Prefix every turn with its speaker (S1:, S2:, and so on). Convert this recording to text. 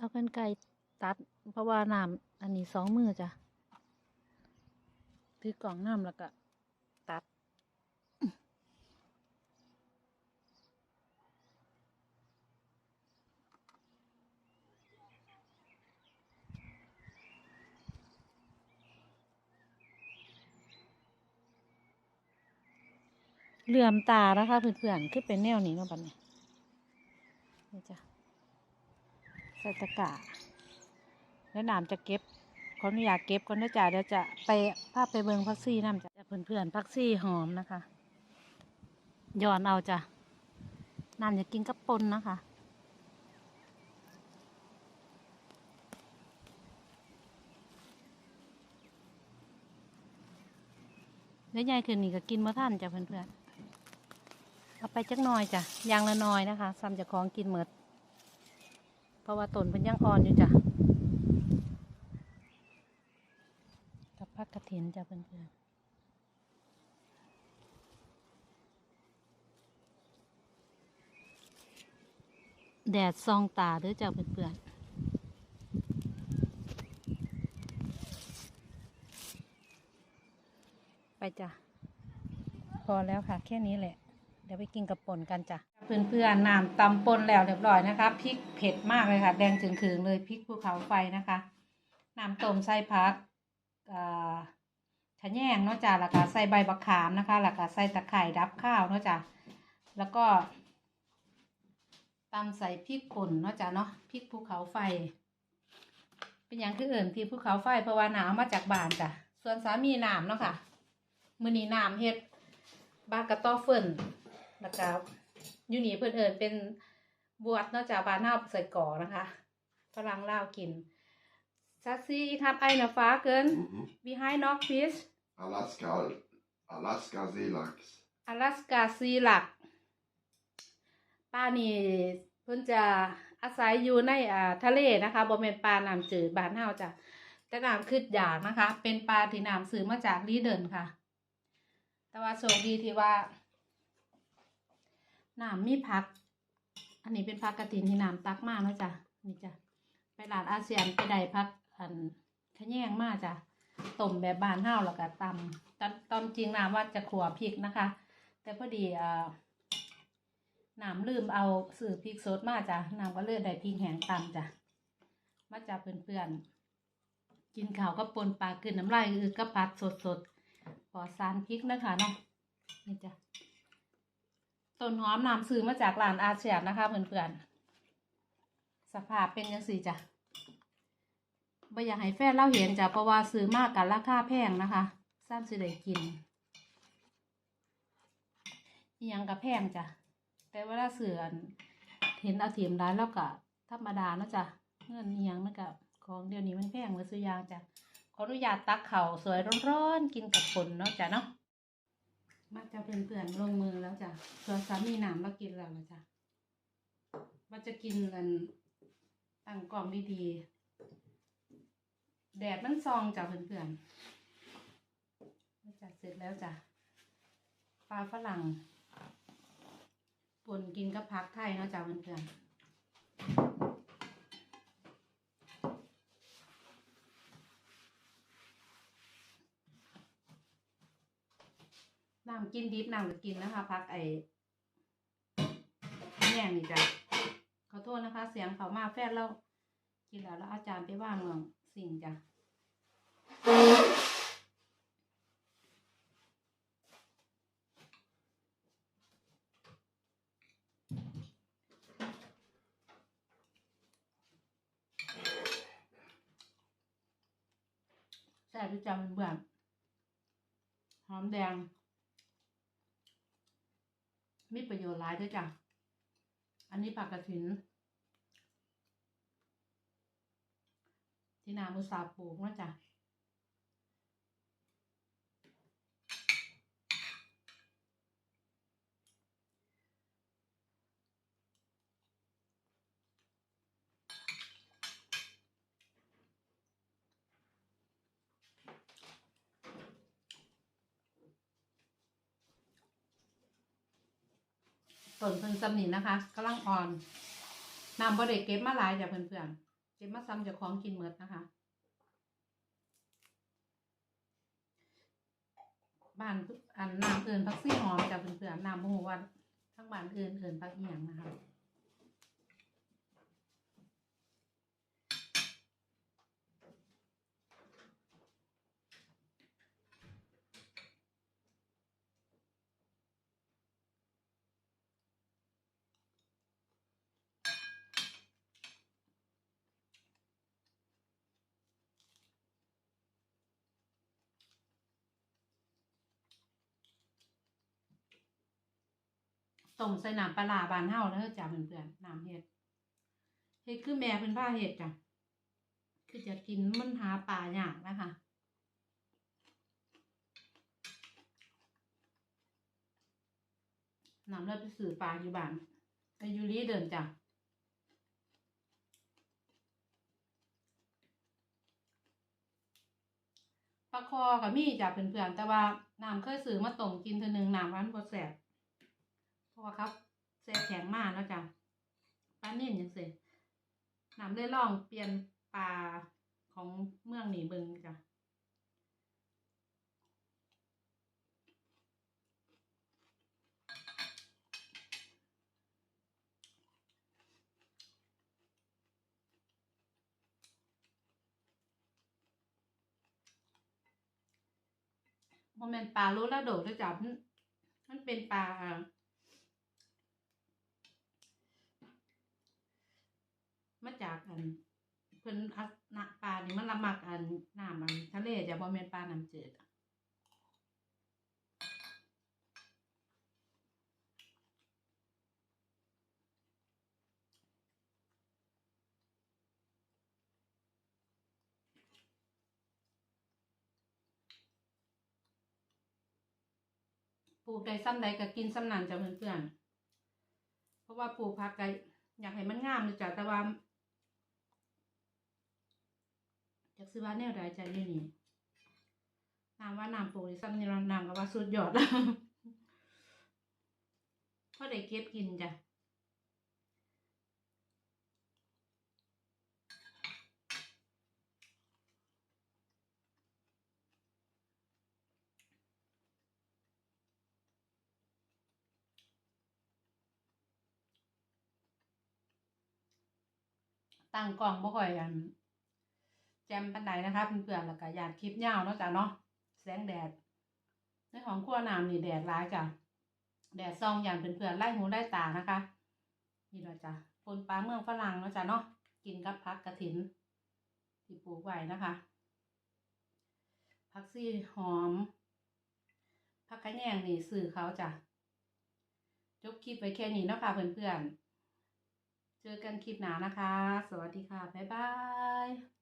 S1: เอากันไก่ตัด เพราะว่าน้ำอันนี้สองมือจ้ะถือกล่องน้ำแล้วก็ตัด เหลื่อมตานะคะเพื่อนๆขึ้นเป็นแนวนี้เนาะบัดนี้นี่จ้ะ ใส่ตะกร้าแล้วน้ำจะเก็บขออนุญาตเก็บก่อนนะจ๊ะเดี๋ยวจะไปภาพไปเบิงพักซี่น้ำจ้ะเพื่อนๆพักซี่หอมนะคะหย้อนเอาจ้ะน้ำจะกินกับปนนะคะแล้วยายคืนนี้ก็กินมาท่านจ้ะเพื่อนๆเอาไปจักหน่อยจ้ะยางละน้อยนะคะซ้ำจะของกินหมด เพราะว่าต้นเป็นยังอ่อนอยู่จ้ะกับพักกระถินจ้ะเพื่อนๆแดดซองตาเด้อจ้ะเพื่อนๆไปจ้ะ พอแล้วค่ะ แค่นี้แหละ เดี๋ยวไปกินกับป่นกันจ้ะ เพื่อนๆน้ำตำป่นแล้วเรียบร้อยนะคะพริกเผ็ดมากเลยค่ะ แดงถึงๆเลยพริกภูเขาไฟนะคะน้ำต้มใส่พักอ่าขะแยงเนาะจ้ะแล้วก็ใส่ใบบักขามนะคะแล้วก็ใส่ตะไคร่ดับข้าวเนาะจ้ะแล้วก็ตำใส่พริกป่นเนาะจ้ะเนาะพริกภูเขาไฟ เป็นอย่างคืออื่นที่ภูเขาไฟเพราะว่าหนาวมาจากบ้านจ้ะส่วนสามีน้ำเนาะค่ะมือนีน้ำเฮ็ดบากระต้อเฟิ่นแล้วก็ ยู่นี่เพื่อนเอิญเป็นบวชเนอกจากบานเน่าใส่ก่อนะคะฝรั่งลาวกินซัสซี่ทับไอนะฟ้าเกิน
S2: Mhm.
S1: behind knock fish
S2: Alaska, Alaska Seelachs.
S1: อลาสกาซีหลักป้านี่เพิ่นจะอาศัยอยู่ในอ่าทะเลนะคะบ่แม่นปลาน้ำจืดบ้านเฮาจ้ะแต่น้ำขึ้นอยากนะคะ เป็นปลาที่น้ำซื้อมาจากลีเดินค่ะ แต่ว่าโชคดีที่ว่า น้ำมีผัก อันนี้เป็นผักกระถินที่น้ำตักมากนะจ้ะนี่จ้ะไปร้านอาเซียนไปได้ผักอันขะแยงมากจ้ะต้มแบบบานเฮาแล้วก็ตำตำตำจริงน้ำว่าจะขัวพริกนะคะ แต่พอดีอ่าน้ำลืมเอาสื่อพริกสดมาจ้ะน้ำก็เลยได้พริกแห้งตำจ้ะมาจากเพื่อนๆกินข้าวก็ปนปลากินน้ำลายอือก็พัดสดๆปอดสารพริกนะคะเนาะนี่จ้ะ ต้นหอมนำซื้อมาจากร้านอาเซียนนะคะเพื่อนๆสภาพเป็นยังสีจ้ะไม่อยากให้แฟนเล่าเห็นจ้ะเพราะว่าซื้อมากกันราคาแพงนะคะซ้ำสิได้กินยังกับแพงจ้ะแต่เวลาเสืออันเห็นเอาเทียมร้านแล้วก็ธรรมดาเนาะจ้ะเงินอิหยังมันกับของเดี๋ยวนี้มันแพงเหมือนซื้อยางจ้ะขออนุญาตตักเข่าสวยร้อนๆกินกับผลเนาะจ้ะเนาะ มักจะเป็นเพื่อนลงมือแล้วจ้ะส่วนสามีหนามมากินแล้วนะจ้ะว่าจะกินกันตั้งกล่องดีๆ แดดมันซองจ้ะเพื่อนๆมาจัดเสร็จแล้วจ้ะปลาฝรั่งป่นกินกับพักไทยเนาะจ้ะเพื่อนๆ น้ำกินดิบน้ำก็กินนะคะพักไอ้แง่นี่จ้ะขอโทษนะคะ เสียงเขามาแฟนเรากินแล้วแล้วอาจารย์ไปว่าเมืองสิ่งจ้ะแซ่บด้วยจ้ะเพื่อหอมแดง มีประโยชน์หลายด้วยจ้ะ อันนี้ผักกระถิน ที่นามุสาปลูกนะจ๊ะ ต้นเพิ่นสำนินนะคะกำลังอ่อนน้ำบริเก็บมาหลายจ้ะเพื่อนเก็บมาซ้ำเจากของกินเมดนะคะ บ้านอันน้ำเอินพักซี่หอมจากเพื่อนๆน้ำโมวันทั้งบ้านเอินเอินพักเอียงนะคะ ต้มใส่น้ำปลาบานเฮาเด้อจ้ะเพื่อนๆน้ำเห็ดเห็ดคือแม่เพิ่นพาเห็ดจ้ะคือจะกินมันหาปลายากนะคะน้ำเลือดไปสื่อปลาอยู่บ้านไปยูรีเดินจ้ะปลาคอกับมีจ้ะเพื่อนๆแต่ว่าน้ำเคยซื้อมาต้มกินเทีนึงน้ำร้านบ่แสบ ราะว่าครับแช่แข็งมากแล้วจ้ะปลานิ่มยังเสร็จน้ำเลยลองเปลี่ยนปลาของเมืองหนีบึงจ้ะโมเมนปลาโลลาโดด้วยจ้ะมันเป็นปลา มาจาก อัน เพิ่นอัดนะปลานี่มันละมักอันน้ำมันทะเลจะบ่แม่นปลาน้ำจืดอะปลูกได้ซ้ำใดก็กินซ้ำนั้นจ้ะเพื่อนๆเพราะว่าปลูกผักก็อยากให้มันงามเลยจ้ะแต่ว่า จากซื้อว่าแนวใดใจอยู่นี่น้ำว่าน้ำปลูกนี่ซ้ำนี่เราน้ำก็ว่าสุดยอดแล้วพอได้เก็บกินจ้ะตั้งกล้องบ่ค่อยอัน จมปันไดนะคะเพื่อนๆแล้วก็อยากคลิปยาวเนาะจ้ะเนาะแสงแดด ในของครัวน้ำนี่แดดร้ายจ้ะแดดซองอย่างเพื่อนๆไล่หูไล่ตานะคะ นี่เราจ้ะปนปลาเมืองฝรั่งเนาะจ้ะเนาะกินกับพักกระถิน ที่ปลูกไว้นะคะผักซี่หอมผักกระแยงนี่สื่อเขาจ้ะจบคลิปไว้แค่นี้เนาะค่ะเพื่อนๆเจอกันคลิปหน้านะคะ สวัสดีค่ะ บ๊ายบาย